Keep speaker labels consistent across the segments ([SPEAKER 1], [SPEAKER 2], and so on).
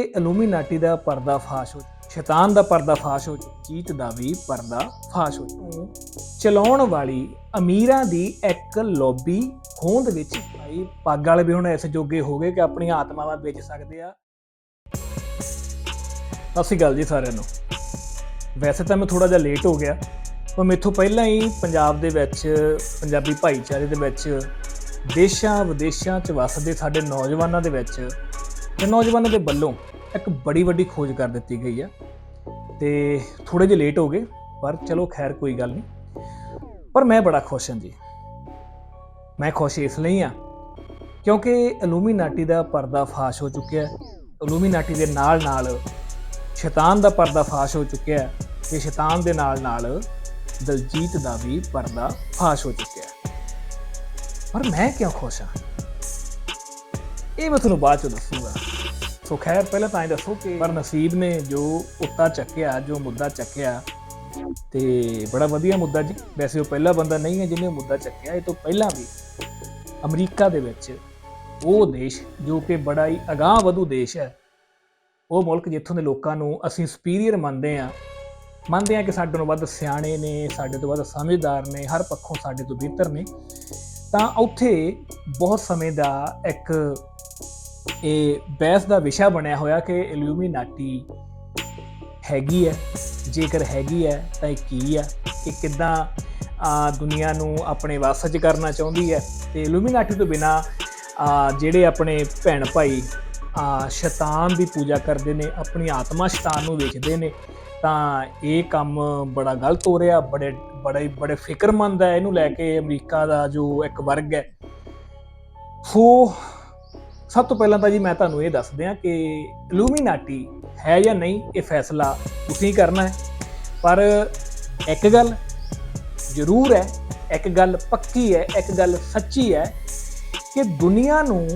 [SPEAKER 1] ਇਹ ਇਲੂਮੀਨਾਟੀ ਦਾ ਪਰਦਾ ਫਾਸ਼ ਹੋ ਸ਼ੈਤਾਨ ਦਾ ਪਰਦਾ ਫਾਸ਼ ਹੋ ਚੀਤ ਦਾ ਵੀ ਪਰਦਾ ਫਾਸ਼ ਹੋ ਚਲਾਉਣ ਵਾਲੀ ਅਮੀਰਾਂ ਦੀ ਇੱਕ ਲੌਬੀ ਹੋਂਦ ਵਿੱਚ ਭਾਈ ਪੱਗ ਵਾਲੇ ਵੀ ਹੁਣ ਐਸੇ ਜੋਗੇ ਹੋ ਗਏ ਕਿ ਆਪਣੀਆਂ ਆਤਮਾਵਾਂ ਵੇਚ ਸਕਦੇ ਆ। ਸਤਿ ਸ਼੍ਰੀ ਅਕਾਲ ਜੀ ਸਾਰਿਆਂ ਨੂੰ। ਵੈਸੇ ਤਾਂ ਮੈਂ ਥੋੜਾ ਜਿਹਾ ਲੇਟ ਹੋ ਗਿਆ, ਪਰ ਮੇਥੋਂ ਪਹਿਲਾਂ ਹੀ ਪੰਜਾਬ ਦੇ ਵਿੱਚ, ਪੰਜਾਬੀ ਭਾਈਚਾਰੇ ਦੇ ਵਿੱਚ ਦੇਸ਼ਾਂ ਵਿਦੇਸ਼ਾਂ 'ਚ ਵਸਦੇ ਸਾਡੇ ਨੌਜਵਾਨਾਂ ਦੇ ਵਿੱਚ, ਤੇ ਨੌਜਵਾਨਾਂ ਦੇ ਵੱਲੋਂ ਇੱਕ ਬੜੀ ਵੱਡੀ ਖੋਜ ਕਰ ਦਿੱਤੀ ਗਈ ਆ। ਤੇ ਥੋੜੇ ਜਿਹਾ ਲੇਟ ਹੋ ਗਏ, ਪਰ ਚਲੋ ਖੈਰ ਕੋਈ ਗੱਲ ਨਹੀਂ। ਪਰ ਮੈਂ ਬੜਾ ਖੁਸ਼ ਹਾਂ ਜੀ। ਮੈਂ ਖੁਸ਼ ਇਸ ਲਈ ਆ ਕਿਉਂਕਿ ਇਲੂਮੀਨਾਟੀ ਦਾ ਪਰਦਾ ਫਾਸ਼ ਹੋ ਚੁੱਕਿਆ ਹੈ। ਇਲੂਮੀਨਾਟੀ ਦੇ ਨਾਲ ਨਾਲ ਸ਼ੈਤਾਨ ਦਾ ਪਰਦਾ ਫਾਸ਼ ਹੋ ਚੁੱਕਿਆ ਹੈ ਤੇ ਸ਼ੈਤਾਨ ਦੇ ਨਾਲ ਨਾਲ ਦਲਜੀਤ ਦਾ ਵੀ ਪਰਦਾ ਫਾਸ਼ ਹੋ ਚੁੱਕਿਆ ਹੈ। ਪਰ ਮੈਂ ਕਿਉਂ ਖੁਸ਼ ਹਾਂ? ਇਹ ਮੈਂ ਤੁਹਾਨੂੰ ਬਾਅਦ ਚ ਦੱਸੂਗਾ। ਸੋ ਖੈਰ, ਪਹਿਲਾਂ ਤਾਂ ਇਹ ਦੱਸੋ ਕਿ ਪਰ ਨਸੀਬ ਨੇ ਜੋ ਉੱਤਾ ਚੱਕਿਆ, ਜੋ ਮੁੱਦਾ ਚੱਕਿਆ, ਤੇ ਬੜਾ ਵਧੀਆ ਮੁੱਦਾ ਜੀ। ਵੈਸੇ ਉਹ ਪਹਿਲਾ ਬੰਦਾ ਨਹੀਂ ਹੈ ਜਿਹਨੇ ਉਹ ਮੁੱਦਾ ਚੱਕਿਆ, ਇਹ ਤੋਂ ਪਹਿਲਾਂ ਵੀ ਅਮਰੀਕਾ ਦੇ ਵਿੱਚ ਉਹ ਦੇਸ਼, ਜੋ ਕਿ ਬੜਾ ਹੀ ਅਗਾਹ ਵਧੂ ਦੇਸ਼ ਹੈ, ਉਹ ਮੁਲਕ ਜਿੱਥੋਂ ਦੇ ਲੋਕਾਂ ਨੂੰ ਅਸੀਂ ਸੁਪੀਰੀਅਰ ਮੰਨਦੇ ਆ ਮੰਨਦੇ ਆ ਕਿ ਸਾਡੇ ਤੋਂ ਵੱਧ ਸਿਆਣੇ ਨੇ, ਸਾਡੇ ਤੋਂ ਵੱਧ ਸਮਝਦਾਰ ਨੇ, ਹਰ ਪੱਖੋਂ ਸਾਡੇ ਤੋਂ ਬਿਹਤਰ ਨੇ। ਤਾਂ ਉੱਥੇ ਬਹੁਤ ਸਮੇਂ ਦਾ ਇੱਕ ਇਹ ਬਹਿਸ ਦਾ ਵਿਸ਼ਾ ਬਣਿਆ ਹੋਇਆ ਕਿ ਇਲੂਮੀਨਾਟੀ ਹੈਗੀ ਹੈ ਜੇਕਰ ਹੈਗੀ ਹੈ ਤਾਂ ਇਹ ਕੀ ਹੈ ਇਹ ਕਿੱਦਾਂ ਆ, ਦੁਨੀਆ ਨੂੰ ਆਪਣੇ ਵੱਸ 'ਚ ਕਰਨਾ ਚਾਹੁੰਦੀ ਹੈ। ਤੇ ਇਲੂਮੀਨਾਟੀ ਤੋਂ ਬਿਨਾ ਜਿਹੜੇ ਆਪਣੇ ਭੈਣ ਭਾਈ ਆ, ਸ਼ੈਤਾਨ ਦੀ ਪੂਜਾ ਕਰਦੇ ਨੇ ਆਪਣੀ ਆਤਮਾ ਸ਼ੈਤਾਨ ਨੂੰ ਵੇਚਦੇ ਨੇ ਤਾਂ ਇਹ ਕੰਮ ਬੜਾ ਗਲਤ ਹੋ ਰਿਹਾ ਬੜੇ ਬੜੇ ਬੜੇ ਫਿਕਰਮੰਦ ਹੈ। ਇਹਨੂੰ ਲੈ ਕੇ ਅਮਰੀਕਾ ਦਾ ਜੋ ਇੱਕ ਵਰਗ ਹੈ ਸੋ ਸਭ ਤੋਂ ਪਹਿਲਾਂ ਤਾਂ ਜੀ ਮੈਂ ਤੁਹਾਨੂੰ ਇਹ ਦੱਸ ਦਿਆਂ ਕਿ ਇਲੂਮੀਨਾਟੀ ਹੈ ਜਾਂ ਨਹੀਂ, ਇਹ ਫੈਸਲਾ ਤੁਸੀਂ ਕਰਨਾ ਹੈ। ਪਰ ਇੱਕ ਗੱਲ ਜ਼ਰੂਰ ਹੈ, ਇੱਕ ਗੱਲ ਪੱਕੀ ਹੈ, ਇੱਕ ਗੱਲ ਸੱਚੀ ਹੈ ਕਿ ਦੁਨੀਆ ਨੂੰ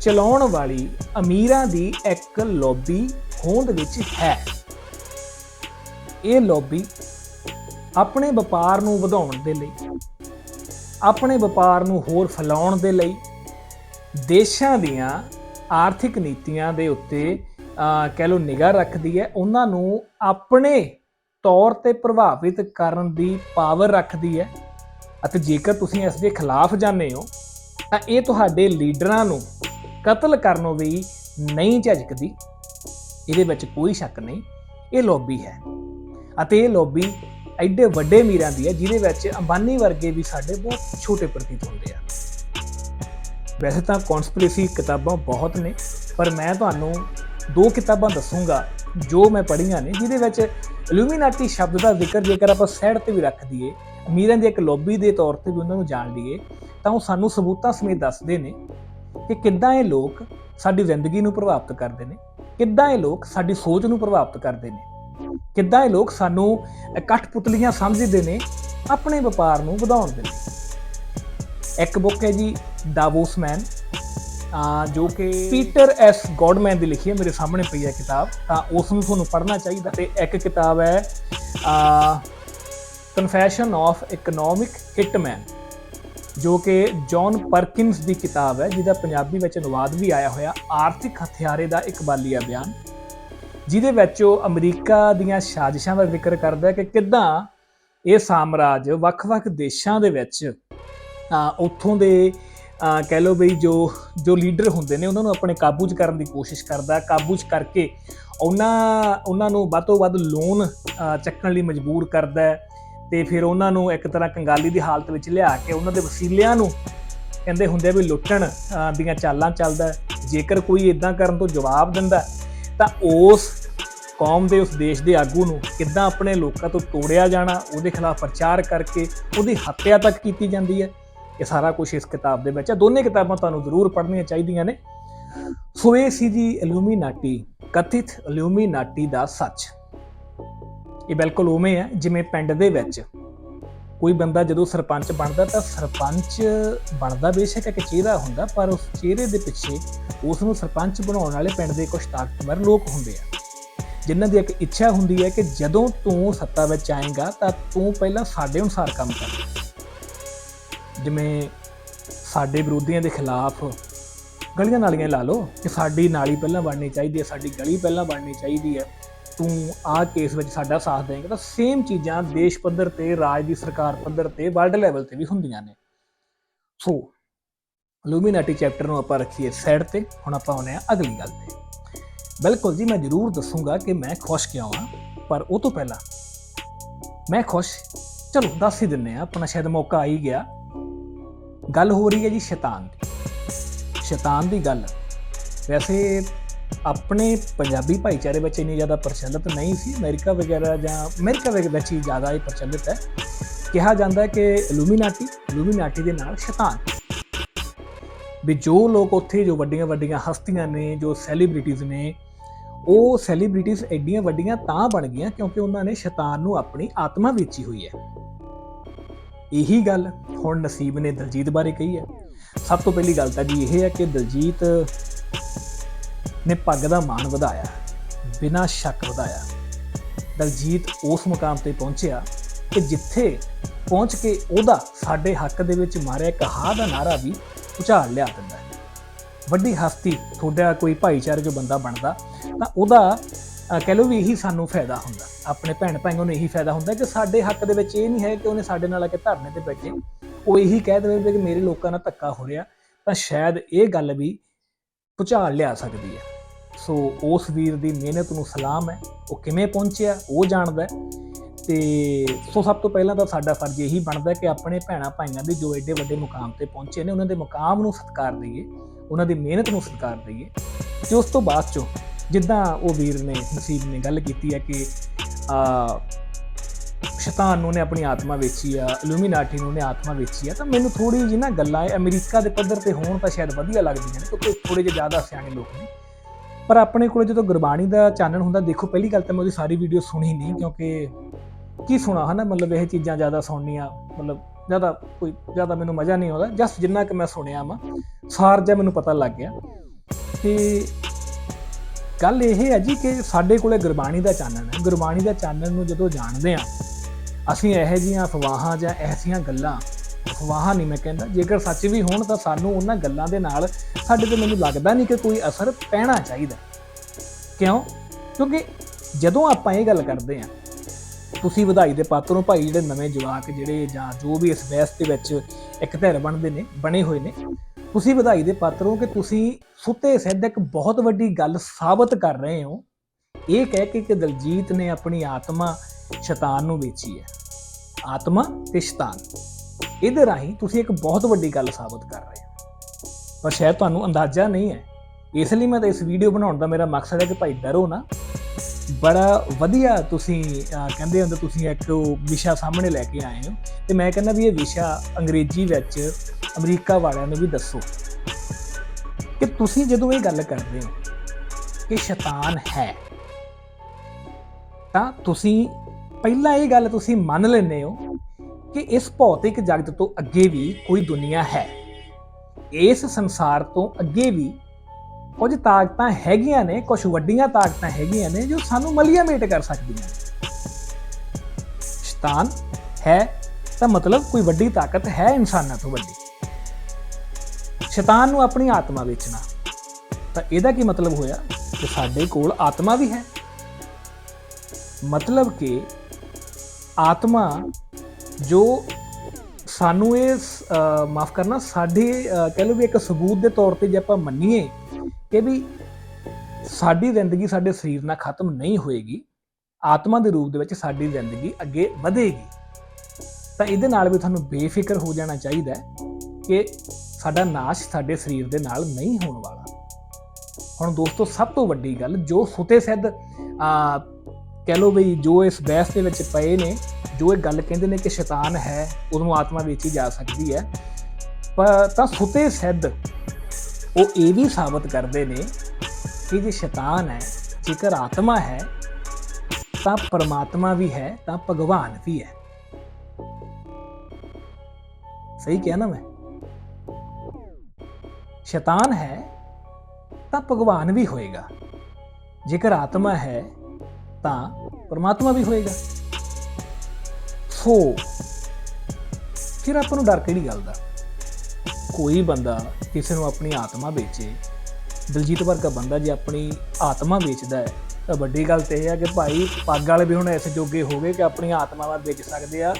[SPEAKER 1] ਚਲਾਉਣ ਵਾਲੀ ਅਮੀਰਾਂ ਦੀ ਇੱਕ ਲੌਬੀ ਹੋਂਦ ਵਿੱਚ ਹੈ। ਇਹ ਲੌਬੀ ਆਪਣੇ ਵਪਾਰ ਨੂੰ ਵਧਾਉਣ ਦੇ ਲਈ, ਆਪਣੇ ਵਪਾਰ ਨੂੰ ਹੋਰ ਫੈਲਾਉਣ ਦੇ ਲਈ ਦੇਸ਼ਾਂ ਦੀਆਂ ਆਰਥਿਕ ਨੀਤੀਆਂ ਦੇ ਉੱਤੇ ਕਹਿ ਲਓ ਨਿਗਾਹ ਰੱਖਦੀ ਹੈ, ਉਹਨਾਂ ਨੂੰ ਆਪਣੇ ਤੌਰ ਤੇ ਪ੍ਰਭਾਵਿਤ ਕਰਨ ਦੀ ਪਾਵਰ ਰੱਖਦੀ ਹੈ। ਅਤੇ ਜੇਕਰ ਤੁਸੀਂ ਇਸ ਦੇ ਖਿਲਾਫ ਜਾਂਦੇ ਹੋ, ਤਾਂ ਇਹ ਤੁਹਾਡੇ ਲੀਡਰਾਂ ਨੂੰ ਕਤਲ ਕਰਨੋਂ ਵੀ ਨਹੀਂ ਝਿਜਕਦੀ। ਇਹਦੇ ਵਿੱਚ ਕੋਈ ਸ਼ੱਕ ਨਹੀਂ, ਇਹ ਲੌਬੀ ਹੈ। ਅਤੇ ਇਹ ਲੌਬੀ ਐਡੇ ਵੱਡੇ ਮੀਰਾਂ ਦੀ ਹੈ, ਜਿਹਦੇ ਵਿੱਚ ਅੰਬਾਨੀ ਵਰਗੇ ਵੀ ਸਾਡੇ ਬਹੁਤ ਛੋਟੇ ਪ੍ਰਤੀਤ ਹੁੰਦੇ ਆ। ਵੈਸੇ ਤਾਂ ਕਨਸਪੀਰੇਸੀ ਕਿਤਾਬਾਂ ਬਹੁਤ ਨੇ, ਪਰ ਮੈਂ ਤੁਹਾਨੂੰ ਦੋ ਕਿਤਾਬਾਂ ਦੱਸੂਗਾ ਜੋ ਮੈਂ ਪੜ੍ਹੀਆਂ ਨੇ, ਜਿਹਦੇ ਵਿੱਚ ਇਲੂਮੀਨਾਟੀ ਸ਼ਬਦ ਦਾ ਜ਼ਿਕਰ ਜੇਕਰ ਆਪਾਂ ਸਾਈਡ ਤੇ ਵੀ ਰੱਖ ਦਈਏ, ਅਮੀਰਾਂ ਦੀ ਇੱਕ ਲੌਬੀ ਦੇ ਤੌਰ ਤੇ ਵੀ ਉਹਨਾਂ ਨੂੰ ਜਾਣ ਲਈਏ, ਤਾਂ ਉਹ ਸਾਨੂੰ ਸਬੂਤਾਂ ਸਮੇਤ ਦੱਸਦੇ ਨੇ ਕਿ ਕਿੱਦਾਂ ਇਹ ਲੋਕ ਸਾਡੀ ਜ਼ਿੰਦਗੀ ਨੂੰ ਪ੍ਰਭਾਵਿਤ ਕਰਦੇ ਨੇ, ਕਿੱਦਾਂ ਇਹ ਲੋਕ ਸਾਡੀ ਸੋਚ ਨੂੰ ਪ੍ਰਭਾਵਿਤ ਕਰਦੇ ਨੇ, ਕਿੱਦਾਂ ਇਹ ਲੋਕ ਸਾਨੂੰ ਕਠਪੁਤਲੀਆਂ ਸਮਝਦੇ ਨੇ, ਆਪਣੇ ਵਪਾਰ ਨੂੰ ਵਧਾਉਣ ਦੇ ਲਈ। ਇੱਕ ਬੁੱਕ ਹੈ ਜੀ ਡਾਵੋਸਮੈਨ ਜੋ ਕਿ ਪੀਟਰ ਐਸ ਗੋਡਮੈਨ ਦੀ ਲਿਖੀ ਹੈ, ਮੇਰੇ ਸਾਹਮਣੇ ਪਈ ਹੈ ਕਿਤਾਬ, ਤਾਂ ਉਸ ਨੂੰ ਤੁਹਾਨੂੰ ਪੜ੍ਹਨਾ ਚਾਹੀਦਾ। ਤੇ ਇੱਕ ਕਿਤਾਬ ਹੈ ਕਨਫੈਸ਼ਨ ਆਫ ਇਕਨੋਮਿਕ ਹਿਟਮੈਨ ਜੋ ਕਿ ਜੌਨ ਪਰਕਿੰਸ ਦੀ ਕਿਤਾਬ ਹੈ, ਜਿਹਦਾ ਪੰਜਾਬੀ ਵਿੱਚ ਅਨੁਵਾਦ ਵੀ ਆਇਆ ਹੋਇਆ, ਆਰਥਿਕ ਹਥਿਆਰੇ ਦਾ ਇਕਬਾਲੀਆ ਬਿਆਨ, ਜਿਹਦੇ ਵਿੱਚ ਉਹ ਅਮਰੀਕਾ ਦੀਆਂ ਸਾਜ਼ਿਸ਼ਾਂ ਦਾ ਜ਼ਿਕਰ ਕਰਦਾ ਹੈ ਕਿ ਕਿੱਦਾਂ ਇਹ ਸਾਮਰਾਜ ਵੱਖ-ਵੱਖ ਦੇਸ਼ਾਂ ਦੇ ਵਿੱਚ ਉੱਥੋਂ ਦੇ ਕਹਿ ਲਓ ਬਈ ਜੋ ਜੋ ਲੀਡਰ ਹੁੰਦੇ ਨੇ, ਉਹਨਾਂ ਨੂੰ ਆਪਣੇ ਕਾਬੂ 'ਚ ਕਰਨ ਦੀ ਕੋਸ਼ਿਸ਼ ਕਰਦਾ ਕਾਬੂ 'ਚ ਕਰਕੇ ਉਹਨਾਂ ਉਹਨਾਂ ਨੂੰ ਵੱਧ ਤੋਂ ਵੱਧ ਲੋਨ ਚੱਕਣ ਲਈ ਮਜਬੂਰ ਕਰਦਾ ਹੈ ਤੇ ਫਿਰ ਉਹਨਾਂ ਨੂੰ ਇੱਕ ਤਰ੍ਹਾਂ ਕੰਗਾਲੀ ਦੀ ਹਾਲਤ ਵਿੱਚ ਲਿਆ ਕੇ ਉਹਨਾਂ ਦੇ ਵਸੀਲਿਆਂ ਨੂੰ ਕਹਿੰਦੇ ਹੁੰਦੇ ਆ ਵੀ ਲੁੱਟਣ ਦੀਆਂ ਚਾਲਾਂ ਚੱਲਦਾ ਜੇਕਰ ਕੋਈ ਇਦਾਂ ਕਰਨ ਤੋਂ ਜਵਾਬ ਦਿੰਦਾ ਤਾਂ ਉਸ ਕੌਮ ਦੇ, ਉਸ ਦੇਸ਼ ਦੇ ਆਗੂ ਨੂੰ ਕਿੱਦਾਂ ਆਪਣੇ ਲੋਕਾਂ ਤੋਂ ਤੋੜਿਆ ਜਾਣਾ, ਉਹਦੇ ਖਿਲਾਫ ਪ੍ਰਚਾਰ ਕਰਕੇ ਉਹਦੀ ਹੱਤਿਆ ਤੱਕ ਕੀਤੀ ਜਾਂਦੀ ਹੈ। ਇਹ ਸਾਰਾ ਕੁਝ ਇਸ ਕਿਤਾਬ ਦੇ ਵਿੱਚ ਹੈ। ਦੋਨੇ ਕਿਤਾਬਾਂ ਤੁਹਾਨੂੰ ਜ਼ਰੂਰ ਪੜ੍ਹਨੀਆਂ ਚਾਹੀਦੀਆਂ ਨੇ। ਸੋ ਇਹ ਸੀ ਜੀ ਇਲੂਮੀਨਾਟੀ, ਕਥਿਤ ਇਲੂਮੀਨਾਟੀ ਦਾ ਸੱਚ। ਇਹ ਬਿਲਕੁਲ ਉਵੇਂ ਹੈ, ਜਿਵੇਂ ਪਿੰਡ ਦੇ ਵਿੱਚ ਕੋਈ ਬੰਦਾ ਜਦੋਂ ਸਰਪੰਚ ਬਣਦਾ ਤਾਂ ਸਰਪੰਚ ਬਣਦਾ ਬੇਸ਼ੱਕ ਇੱਕ ਚਿਹਰਾ ਹੁੰਦਾ, ਪਰ ਉਸ ਚਿਹਰੇ ਦੇ ਪਿੱਛੇ ਉਸ ਨੂੰ ਸਰਪੰਚ ਬਣਾਉਣ ਵਾਲੇ ਪਿੰਡ ਦੇ ਕੁਝ ਤਾਕਤਵਰ ਲੋਕ ਹੁੰਦੇ ਆ। ਜਿਨ੍ਹਾਂ ਦੀ ਇੱਕ ਇੱਛਾ ਹੁੰਦੀ ਹੈ ਕਿ ਜਦੋਂ ਤੂੰ ਸੱਤਾ ਵਿੱਚ ਆਏਗਾ ਤਾਂ ਤੂੰ ਪਹਿਲਾਂ ਸਾਡੇ ਅਨੁਸਾਰ ਕੰਮ ਕਰ। ਜਿਵੇਂ ਸਾਡੇ ਵਿਰੋਧੀਆਂ ਦੇ ਖਿਲਾਫ ਗਲੀਆਂ ਨਾਲੀਆਂ ਲਾ ਲਓ ਕਿ ਸਾਡੀ ਨਾਲੀ ਪਹਿਲਾਂ ਬਣਨੀ ਚਾਹੀਦੀ ਹੈ, ਸਾਡੀ ਗਲੀ ਪਹਿਲਾਂ ਬਣਨੀ ਚਾਹੀਦੀ ਹੈ। ਤੂੰ ਆਹ ਕੇਸ ਵਿੱਚ ਸਾਡਾ ਸਾਥ ਦੇਂਗਾ ਤਾਂ ਸੇਮ ਚੀਜ਼ਾਂ ਦੇਸ਼ ਪੱਧਰ ਤੇ, ਰਾਜ ਦੀ ਸਰਕਾਰ ਪੱਧਰ ਤੇ ਵਰਲਡ ਲੈਵਲ ਤੇ ਵੀ ਹੁੰਦੀਆਂ ਨੇ। ਸੋ ਲੂਮੀਨਾਟੀ ਚੈਪਟਰ ਨੂੰ ਆਪਾਂ ਰੱਖੀਏ ਸਾਈਡ ਤੇ, ਹੁਣ ਆਪਾਂ ਆਉਂਦੇ ਆ ਅਗਲੀ ਗੱਲ ਤੇ। ਬਿਲਕੁਲ ਜੀ, ਮੈਂ ਜ਼ਰੂਰ ਦੱਸੂਗਾ ਕਿ ਮੈਂ ਖੁਸ਼ ਕਿਉਂ ਆ ਪਰ ਉਹ ਤੋਂ ਪਹਿਲਾਂ ਮੈਂ ਖੁਸ਼। ਚਲੋ, ਦੱਸ ਹੀ ਦਿੰਨੇ ਆ ਆਪਣਾ ਸ਼ਾਇਦ ਮੌਕਾ ਆ ਹੀ ਗਿਆ। ਗੱਲ ਹੋ ਰਹੀ ਹੈ ਜੀ ਸ਼ੈਤਾਨ ਦੀ। ਸ਼ੈਤਾਨ ਦੀ ਗੱਲ। ਵੈਸੇ ਆਪਣੇ ਪੰਜਾਬੀ ਭਾਈਚਾਰੇ ਵਿੱਚ ਇੰਨੀ ਜ਼ਿਆਦਾ ਪ੍ਰਚਲਿਤ ਨਹੀਂ ਸੀ। ਅਮਰੀਕਾ ਵਗੈਰਾ ਜਾਂ ਅਮਰੀਕਾ ਵਗੈਰਾ ਵਿੱਚ ਹੀ ਜ਼ਿਆਦਾ ਇਹ ਪ੍ਰਚਲਿਤ ਹੈ। ਕਿਹਾ ਜਾਂਦਾ ਹੈ ਕਿ ਇਲੂਮੀਨਾਟੀ ਇਲੂਮੀਨਾਟੀ ਦੇ ਨਾਲ ਸ਼ੈਤਾਨ। ਵੀ ਜੋ ਲੋਕ ਉੱਥੇ ਜੋ ਵੱਡੀਆਂ ਵੱਡੀਆਂ ਹਸਤੀਆਂ ਨੇ, ਜੋ ਸੈਲੀਬ੍ਰਿਟੀਜ਼ ਨੇ, ਉਹ ਸੈਲੀਬ੍ਰਿਟੀਜ਼ ਐਡੀਆਂ ਵੱਡੀਆਂ ਤਾਂ ਬਣ ਗਈਆਂ ਕਿਉਂਕਿ ਉਹਨਾਂ ਨੇ ਸ਼ੈਤਾਨ ਨੂੰ ਆਪਣੀ ਆਤਮਾ ਵੇਚੀ ਹੋਈ ਹੈ। ਇਹੀ ਗੱਲ ਹੁਣ ਨਸੀਬ ਨੇ ਦਲਜੀਤ ਬਾਰੇ ਕਹੀ ਹੈ। ਸਭ ਤੋਂ ਪਹਿਲੀ ਗੱਲ ਤਾਂ ਜੀ ਇਹ ਹੈ ਕਿ ਦਲਜੀਤ ਨੇ ਪੱਗ ਦਾ ਮਾਣ ਵਧਾਇਆ, ਬਿਨਾਂ ਸ਼ੱਕ ਵਧਾਇਆ। ਦਲਜੀਤ ਉਸ ਮੁਕਾਮ ਤੇ ਪਹੁੰਚਿਆ ਕਿ ਜਿੱਥੇ ਪਹੁੰਚ ਕੇ ਉਹਦਾ ਸਾਡੇ ਹੱਕ ਦੇ ਵਿੱਚ ਮਾਰਿਆ ਕਹਾ ਦਾ ਨਾਰਾ ਵੀ ਉਚਾਲ ਲਿਆ ਦਿੰਦਾ ਵੱਡੀ ਹਸਤੀ ਤੁਹਾਡਾ ਕੋਈ ਭਾਈਚਾਰੇ ਜੋ ਬੰਦਾ ਬਣਦਾ, ਤਾਂ ਉਹਦਾ ਕਹਿ ਲਓ ਵੀ ਇਹੀ ਸਾਨੂੰ ਫਾਇਦਾ ਹੁੰਦਾ। ਆਪਣੇ ਭੈਣ ਭਾਈਆਂ ਨੂੰ ਇਹੀ ਫਾਇਦਾ ਹੁੰਦਾ ਕਿ ਸਾਡੇ ਹੱਕ ਦੇ ਵਿੱਚ ਇਹ ਨਹੀਂ ਹੈ ਕਿ ਉਹਨੇ ਸਾਡੇ ਨਾਲ ਆ ਕੇ ਧਰਨੇ ਤੇ ਬੈਠੇ ਉਹ ਇਹੀ ਕਹਿ ਦੇਵੇ ਕਿ ਮੇਰੇ ਲੋਕਾਂ ਨਾਲ ਧੱਕਾ ਹੋ ਰਿਹਾ, ਤਾਂ ਸ਼ਾਇਦ ਇਹ ਗੱਲ ਵੀ ਭੁਚਾਲ ਲਿਆ ਸਕਦੀ ਹੈ। ਸੋ ਉਸ ਵੀਰ ਦੀ ਮਿਹਨਤ ਨੂੰ ਸਲਾਮ ਹੈ, ਉਹ ਕਿਵੇਂ ਪਹੁੰਚਿਆ ਉਹ ਜਾਣਦਾ ਹੈ। ਤੇ ਸੋ ਸਭ ਤੋਂ ਪਹਿਲਾਂ ਤਾਂ ਸਾਡਾ ਫਰਜ਼ ਇਹੀ ਬਣਦਾ ਕਿ ਆਪਣੇ ਭੈਣਾ ਭਾਈਆਂ ਦੀ ਜੋ ਐਡੇ ਵੱਡੇ ਮੁਕਾਮ ਤੇ ਪਹੁੰਚੇ ਨੇ, ਉਹਨਾਂ ਦੇ ਮੁਕਾਮ ਨੂੰ ਸਤਿਕਾਰ ਦਈਏ, ਉਹਨਾਂ ਦੀ ਮਿਹਨਤ ਨੂੰ ਸਤਿਕਾਰ ਦਈਏ। ਤੇ ਉਸ ਤੋਂ ਬਾਅਦ ਚੋਂ ਜਿੱਦਾਂ ਉਹ ਵੀਰ ਨੇ, ਨਸੀਬ ਨੇ ਗੱਲ ਕੀਤੀ ਹੈ ਕਿ ਸ਼ੈਤਾਨ ਨੂੰ ਨੇ ਆਪਣੀ ਆਤਮਾ ਵੇਚੀ ਆ, ਇਲੂਮੀਨਾਟੀ ਨੂੰ ਨੇ ਆਤਮਾ ਵੇਚੀ ਆ, ਤਾਂ ਮੈਨੂੰ ਥੋੜੀ ਜਿਹੀ ਨਾ ਗੱਲਾਂ ਅਮਰੀਕਾ ਦੇ ਪੱਧਰ ਤੇ ਹੋਣ ਤਾਂ ਸ਼ਾਇਦ ਵਧੀਆ ਲੱਗਦੀਆਂ ਨੇ, ਕਿਉਂਕਿ ਥੋੜੇ ਜਿਹੇ ਜ਼ਿਆਦਾ ਸਿਆਣੇ ਲੋਕ ਨੇ। ਪਰ ਆਪਣੇ ਕੋਲ ਜਦੋਂ ਗੁਰਬਾਣੀ ਦਾ ਚਾਨਣ ਹੁੰਦਾ, ਦੇਖੋ ਪਹਿਲੀ ਗੱਲ ਤਾਂ ਮੈਂ ਉਹਦੀ ਸਾਰੀ ਵੀਡੀਓ ਸੁਣੀ ਨਹੀਂ, ਕਿਉਂਕਿ ਕੀ ਸੁਣਾ, ਹਨਾ? ਮਤਲਬ ਇਹ ਚੀਜ਼ਾਂ ਜ਼ਿਆਦਾ ਸੁਣਨੀਆਂ, ਮਤਲਬ ਜ਼ਿਆਦਾ ਕੋਈ, ਜ਼ਿਆਦਾ ਮੈਨੂੰ ਮਜ਼ਾ ਨਹੀਂ ਆਉਂਦਾ ਜਸਟ ਜਿੰਨਾ ਕਿ ਮੈਂ ਸੁਣਿਆ ਵਾ, ਸਾਰ ਜਿਹਾ ਮੈਨੂੰ ਪਤਾ ਲੱਗ ਗਿਆ। ਤੇ ਗੱਲ ਇਹ ਹੈ ਜੀ ਕਿ ਸਾਡੇ ਕੋਲੇ ਗੁਰਬਾਣੀ ਦਾ ਚਾਨਣ ਹੈ। ਗੁਰਬਾਣੀ ਦਾ ਚਾਨਣ ਨੂੰ ਜਦੋਂ ਜਾਣਦੇ ਆ ਅਸੀਂ ਇਹੋ ਜਿਹੀਆਂ ਅਫਵਾਹਾਂ ਜਾਂ ਐਸੀਆਂ ਗੱਲਾਂ, ਅਫਵਾਹਾਂ ਨਹੀਂ ਮੈਂ ਕਹਿੰਦਾ। ਜੇਕਰ ਸੱਚ ਵੀ ਹੋਣ ਤਾਂ ਸਾਨੂੰ ਉਹਨਾਂ ਗੱਲਾਂ ਦੇ ਨਾਲ ਸਾਡੇ ਤੇ ਮੈਨੂੰ ਲੱਗਦਾ ਨਹੀਂ ਕਿ ਕੋਈ ਅਸਰ ਪੈਣਾ ਚਾਹੀਦਾ। ਕਿਉਂ? ਕਿਉਂਕਿ ਜਦੋਂ ਆਪਾਂ ਇਹ ਗੱਲ ਕਰਦੇ ਆ ਤੁਸੀਂ ਵਧਾਈ ਦੇ ਪਾਤਰ ਹੋ ਭਾਈ ਜਿਹੜੇ ਨਵੇਂ ਜਵਾਕ ਜਿਹੜੇ ਜਾਂ ਜੋ ਵੀ ਇਸ ਬਹਿਸ ਦੇ ਵਿੱਚ ਇੱਕ ਧਿਰ ਬਣਦੇ ਨੇ, ਬਣੇ ਹੋਏ ਨੇ, ਤੁਸੀਂ ਵਧਾਈ ਦੇ ਪਾਤਰ ਹੋ ਕਿ ਤੁਸੀਂ ਸੁੱਤੇ ਸਿੱਧ ਇੱਕ ਬਹੁਤ ਵੱਡੀ ਗੱਲ ਸਾਬਤ ਕਰ ਰਹੇ ਹੋ। ਇਹ ਕਹਿ ਕੇ ਕਿ ਦਲਜੀਤ ਨੇ ਆਪਣੀ ਆਤਮਾ ਸ਼ੈਤਾਨ ਨੂੰ ਵੇਚੀ ਹੈ। ਆਤਮਾ ਤੇ ਸ਼ੈਤਾਨ। ਇਹਦੇ ਰਾਹੀਂ ਤੁਸੀਂ ਇੱਕ ਬਹੁਤ ਵੱਡੀ ਗੱਲ ਸਾਬਤ ਕਰ ਰਹੇ ਹੋ। ਪਰ ਸ਼ਾਇਦ ਤੁਹਾਨੂੰ ਅੰਦਾਜ਼ਾ ਨਹੀਂ ਹੈ। ਇਸ ਲਈ ਮੈਂ ਤਾਂ ਇਸ ਵੀਡੀਓ ਬਣਾਉਣ ਦਾ ਮੇਰਾ ਮਕਸਦ ਹੈ ਕਿ ਭਾਈ ਡਰੋ ਨਾ। ਬੜਾ ਵਧੀਆ ਤੁਸੀਂ ਕਹਿੰਦੇ ਹੁੰਦੇ, ਤੁਸੀਂ ਇੱਕ ਵਿਸ਼ਾ ਸਾਹਮਣੇ ਲੈ ਕੇ ਆਏ ਹੋ। ਤੇ ਮੈਂ ਕਹਿੰਦਾ ਵੀ ਇਹ ਵਿਸ਼ਾ ਅੰਗਰੇਜ਼ੀ ਵਿੱਚ ਅਮਰੀਕਾ ਵਾਲਿਆਂ ਨੂੰ ਵੀ ਦੱਸੋ। ਕਿ ਤੁਸੀਂ ਜਦੋਂ ਇਹ ਗੱਲ ਕਰਦੇ ਹੋ ਕਿ ਸ਼ੈਤਾਨ ਹੈ, ਤਾਂ ਤੁਸੀਂ ਪਹਿਲਾਂ ਇਹ ਗੱਲ ਤੁਸੀਂ ਮੰਨ ਲੈਂਦੇ ਹੋ ਕਿ ਇਸ ਭੌਤਿਕ ਜਗਤ ਤੋਂ ਅੱਗੇ ਵੀ ਕੋਈ ਦੁਨੀਆ ਹੈ। ਇਸ ਸੰਸਾਰ ਤੋਂ ਅੱਗੇ ਵੀ ਕੁਝ ਤਾਕਤਾਂ ਹੈਗੀਆਂ ਨੇ, ਕੁਝ ਵੱਡੀਆਂ ਤਾਕਤਾਂ ਹੈਗੀਆਂ ਨੇ ਜੋ ਸਾਨੂੰ ਮਲੀਆ ਮੇਟ ਕਰ ਸਕਦੀਆਂ ਨੇ। ਸ਼ੈਤਾਨ ਹੈ ਤਾਂ ਮਤਲਬ ਕੋਈ ਵੱਡੀ ਤਾਕਤ ਹੈ ਇਨਸਾਨਾਂ ਤੋਂ ਵੱਡੀ। ਸ਼ੈਤਾਨ ਨੂੰ ਆਪਣੀ ਆਤਮਾ ਵੇਚਣਾ। ਤਾਂ ਇਹਦਾ ਕੀ ਮਤਲਬ ਹੋਇਆ? ਕਿ ਸਾਡੇ ਕੋਲ ਆਤਮਾ ਵੀ ਹੈ। ਮਤਲਬ ਕਿ ਆਤਮਾ ਜੋ ਸਾਨੂੰ ਇਹ ਮਾਫ ਕਰਨਾ, ਸਾਡੇ ਕਹਿ ਲਓ ਵੀ ਇੱਕ ਸਬੂਤ ਦੇ ਤੌਰ ਤੇ ਜੇ ਆਪਾਂ ਮੰਨੀਏ ਕਿ ਵੀ ਸਾਡੀ ਜ਼ਿੰਦਗੀ ਸਾਡੇ ਸਰੀਰ ਨਾਲ ਖਤਮ ਨਹੀਂ ਹੋਏਗੀ, ਆਤਮਾ ਦੇ ਰੂਪ ਦੇ ਵਿੱਚ ਸਾਡੀ ਜ਼ਿੰਦਗੀ ਅੱਗੇ ਵਧੇਗੀ। ਤਾਂ ਇਹਦੇ ਨਾਲ ਵੀ ਤੁਹਾਨੂੰ ਬੇਫਿਕਰ ਹੋ ਜਾਣਾ ਚਾਹੀਦਾ ਕਿ ਸਾਡਾ ਨਾਸ਼ ਸਾਡੇ ਸਰੀਰ ਦੇ ਨਾਲ ਨਹੀਂ ਹੋਣ ਵਾਲਾ। ਹੁਣ ਦੋਸਤੋ, ਸਭ ਤੋਂ ਵੱਡੀ ਗੱਲ ਜੋ ਸੁਤੇ ਸਿੱਧ, ਆ, ਕਹਿ ਲਓ ਵੀ ਜੋ ਇਸ ਬਹਿਸ ਦੇ ਵਿੱਚ ਪਏ ਨੇ, ਜੋ ਇਹ ਗੱਲ ਕਹਿੰਦੇ ਨੇ ਕਿ ਸ਼ੈਤਾਨ ਹੈ, ਉਹਨੂੰ ਆਤਮਾ ਵੇਚੀ ਜਾ ਸਕਦੀ ਹੈ ਪਰ ਤਾਂ ਸੁਤੇ ਸਿੱਧ ਉਹ ਇਹ ਵੀ ਸਾਬਤ ਕਰਦੇ ਨੇ ਕਿ ਜੇ ਸ਼ੈਤਾਨ ਹੈ, ਜੇਕਰ ਆਤਮਾ ਹੈ, ਤਾਂ ਪਰਮਾਤਮਾ ਵੀ ਹੈ, ਤਾਂ ਭਗਵਾਨ ਵੀ ਹੈ। ਸਹੀ ਕਿਹਾ ਨਾ ਮੈਂ? ਸ਼ੈਤਾਨ ਹੈ, ਤਾਂ ਭਗਵਾਨ ਵੀ ਹੋਏਗਾ। ਜੇਕਰ ਆਤਮਾ ਹੈ, ਤਾਂ ਪਰਮਾਤਮਾ ਵੀ ਹੋਏਗਾ। ਸੋ, ਫਿਰ ਆਪਾਂ ਨੂੰ ਡਰ ਕਿਹੜੀ ਗੱਲ ਦਾ? ਕੋਈ ਬੰਦਾ ਕਿਸੇ ਨੂੰ ਆਪਣੀ ਆਤਮਾ ਵੇਚੇ, ਦਲਜੀਤ ਵਰਗਾ ਬੰਦਾ ਜੇ ਆਪਣੀ ਆਤਮਾ ਵੇਚਦਾ ਹੈ, ਤਾਂ ਵੱਡੀ ਗੱਲ ਤੇ ਇਹ ਹੈ ਕਿ ਭਾਈ ਪੱਗ ਵਾਲੇ ਵੀ ਹੁਣ ਇਸ ਜੋਗੇ ਹੋ ਗਏ ਕਿ ਆਪਣੀ ਆਤਮਾਵਾਂ ਵੇਚ ਸਕਦੇ ਆ।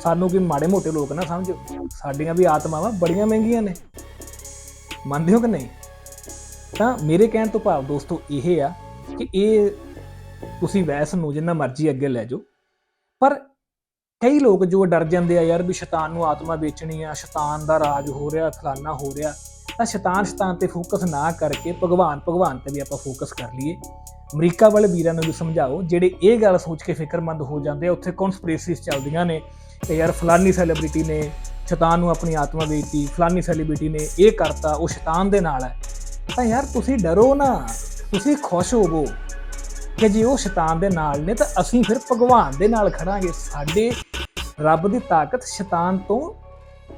[SPEAKER 1] ਸਾਨੂੰ ਕੀ ਮਾੜੇ ਮੋਟੇ ਲੋਕ ਨਾ ਸਮਝੋ, ਸਾਡੀਆਂ ਵੀ ਆਤਮਾਵਾਂ ਬੜੀਆਂ ਮਹਿੰਗੀਆਂ ਨੇ। ਮੰਨਦੇ ਹੋ ਕਿ ਨਹੀਂ? ਤਾਂ ਮੇਰੇ ਕਹਿਣ ਤੋਂ ਭਾਵ ਦੋਸਤੋ ਇਹ ਆ ਕਿ ਇਹ ਤੁਸੀਂ ਵੈਸ ਨੂੰ ਜਿੰਨਾ ਮਰਜ਼ੀ ਅੱਗੇ ਲੈ ਜਾਓ, ਪਰ ਕਈ ਲੋਕ ਜੋ ਡਰ ਜਾਂਦੇ ਆ, ਯਾਰ ਵੀ ਸ਼ੈਤਾਨ ਨੂੰ ਆਤਮਾ ਵੇਚਣੀ ਆ, ਸ਼ੈਤਾਨ ਦਾ ਰਾਜ ਹੋ ਰਿਹਾ ਫਲਾਨਾ ਹੋ ਰਿਹਾ, ਤਾਂ ਸ਼ੈਤਾਨ ਸ਼ੈਤਾਨ ਤੇ ਫੋਕਸ ਨਾ ਕਰਕੇ ਭਗਵਾਨ ਭਗਵਾਨ ਤੇ ਵੀ ਆਪਾਂ ਫੋਕਸ ਕਰ ਲਈਏ। ਅਮਰੀਕਾ ਵਾਲੇ ਵੀਰਾਂ ਨੂੰ ਵੀ ਸਮਝਾਓ, ਜਿਹੜੇ ਇਹ ਗੱਲ ਸੋਚ ਕੇ ਫਿਕਰਮੰਦ ਹੋ ਜਾਂਦੇ ਆ, ਉੱਥੇ ਕਨਸਪੀਰੇਸੀਜ਼ ਚੱਲਦੀਆਂ ਨੇ ਕਿ ਯਾਰ ਫਲਾਨੀ ਸੈਲੀਬ੍ਰਿਟੀ ਨੇ ਸ਼ੈਤਾਨ ਨੂੰ ਆਪਣੀ ਆਤਮਾ ਵੇਚਤੀ, ਫਲਾਨੀ ਸੈਲੀਬ੍ਰਿਟੀ ਨੇ ਇਹ ਕਰਤਾ, ਉਹ ਸ਼ੈਤਾਨ ਦੇ ਨਾਲ ਹੈ। ਤਾਂ ਯਾਰ ਤੁਸੀਂ ਡਰੋ ਨਾ, ਤੁਸੀਂ ਖੁਸ਼ ਹੋਵੋ। ਕਿ ਜੇ ਉਹ ਸ਼ੈਤਾਨ ਦੇ ਨਾਲ ਨੇ ਤਾਂ ਅਸੀਂ ਫਿਰ ਭਗਵਾਨ ਦੇ ਨਾਲ ਖੜਾਂਗੇ। ਸਾਡੇ ਰੱਬ ਦੀ ਤਾਕਤ ਸ਼ੈਤਾਨ ਤੋਂ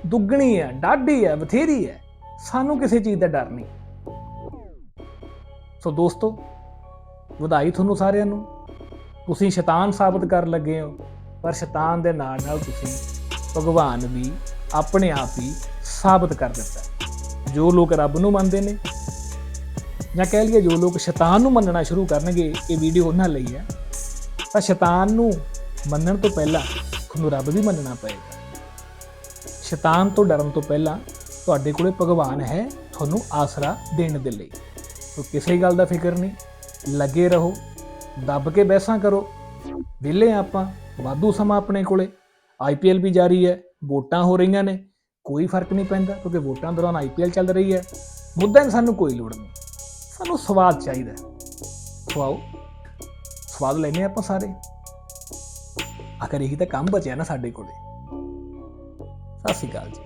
[SPEAKER 1] ਦੁੱਗਣੀ ਹੈ, ਡਾਢੀ ਹੈ, ਬਥੇਰੀ ਹੈ। ਸਾਨੂੰ ਕਿਸੇ ਚੀਜ਼ ਦਾ ਡਰ ਨਹੀਂ। ਸੋ ਦੋਸਤੋ, ਵਧਾਈ ਤੁਹਾਨੂੰ ਸਾਰਿਆਂ ਨੂੰ। ਤੁਸੀਂ ਸ਼ੈਤਾਨ ਸਾਬਤ ਕਰਨ ਲੱਗੇ ਹੋ, ਪਰ ਸ਼ੈਤਾਨ ਦੇ ਨਾਲ ਨਾਲ ਤੁਸੀਂ ਭਗਵਾਨ ਵੀ ਆਪਣੇ ਆਪ ਹੀ ਸਾਬਤ ਕਰ ਦਿੱਤਾ ਜੋ ਲੋਕ ਰੱਬ ਨੂੰ ਮੰਨਦੇ ਨੇ ਜਾਂ ਕਹਿ ਲਈਏ ਜੋ ਲੋਕ ਸ਼ੈਤਾਨ ਨੂੰ ਮੰਨਣਾ ਸ਼ੁਰੂ ਕਰਨਗੇ, ਇਹ ਵੀਡੀਓ ਉਹਨਾਂ ਲਈ ਹੈ। ਤਾਂ ਸ਼ੈਤਾਨ ਨੂੰ ਮੰਨਣ ਤੋਂ ਪਹਿਲਾਂ ਤੁਹਾਨੂੰ ਰੱਬ ਵੀ ਮੰਨਣਾ ਪਏਗਾ। ਸ਼ੈਤਾਨ ਤੋਂ ਡਰਨ ਤੋਂ ਪਹਿਲਾਂ ਤੁਹਾਡੇ ਕੋਲੇ ਭਗਵਾਨ ਹੈ ਤੁਹਾਨੂੰ ਆਸਰਾ ਦੇਣ ਦੇ ਲਈ। ਸੋ ਕਿਸੇ ਗੱਲ ਦਾ ਫਿਕਰ ਨਹੀਂ, ਲੱਗੇ ਰਹੋ, ਦੱਬ ਕੇ ਬਹਿਸਾਂ ਕਰੋ। ਵਿਹਲੇ ਆਪਾਂ, ਵਾਧੂ ਸਮਾਂ ਆਪਣੇ ਕੋਲੇ। ਆਈਪੀਐਲ ਵੀ ਜਾਰੀ ਹੈ, ਵੋਟਾਂ ਹੋ ਰਹੀਆਂ ਨੇ, ਕੋਈ ਫ਼ਰਕ ਨਹੀਂ ਪੈਂਦਾ ਕਿਉਂਕਿ ਵੋਟਾਂ ਦੌਰਾਨ ਆਈਪੀਐਲ ਚੱਲ ਰਹੀ ਹੈ। ਮੁੱਦਾ ਹੀ ਸਾਨੂੰ ਕੋਈ ਲੋੜ ਨਹੀਂ। ਸਾਨੂੰ ਸਵਾਦ ਚਾਹੀਦਾ ਖਵਾਓ। ਸੋ ਆਓ ਸਵਾਦ ਲੈਨੇ ਆਪਾਂ ਸਾਰੇ। ਆਖਰ ਇਹੀ ਤਾਂ ਕੰਮ ਬਚਿਆ ਨਾ ਸਾਡੇ ਕੋਲੇ। ਸਤਿ ਸ਼੍ਰੀ ਅਕਾਲ ਜੀ।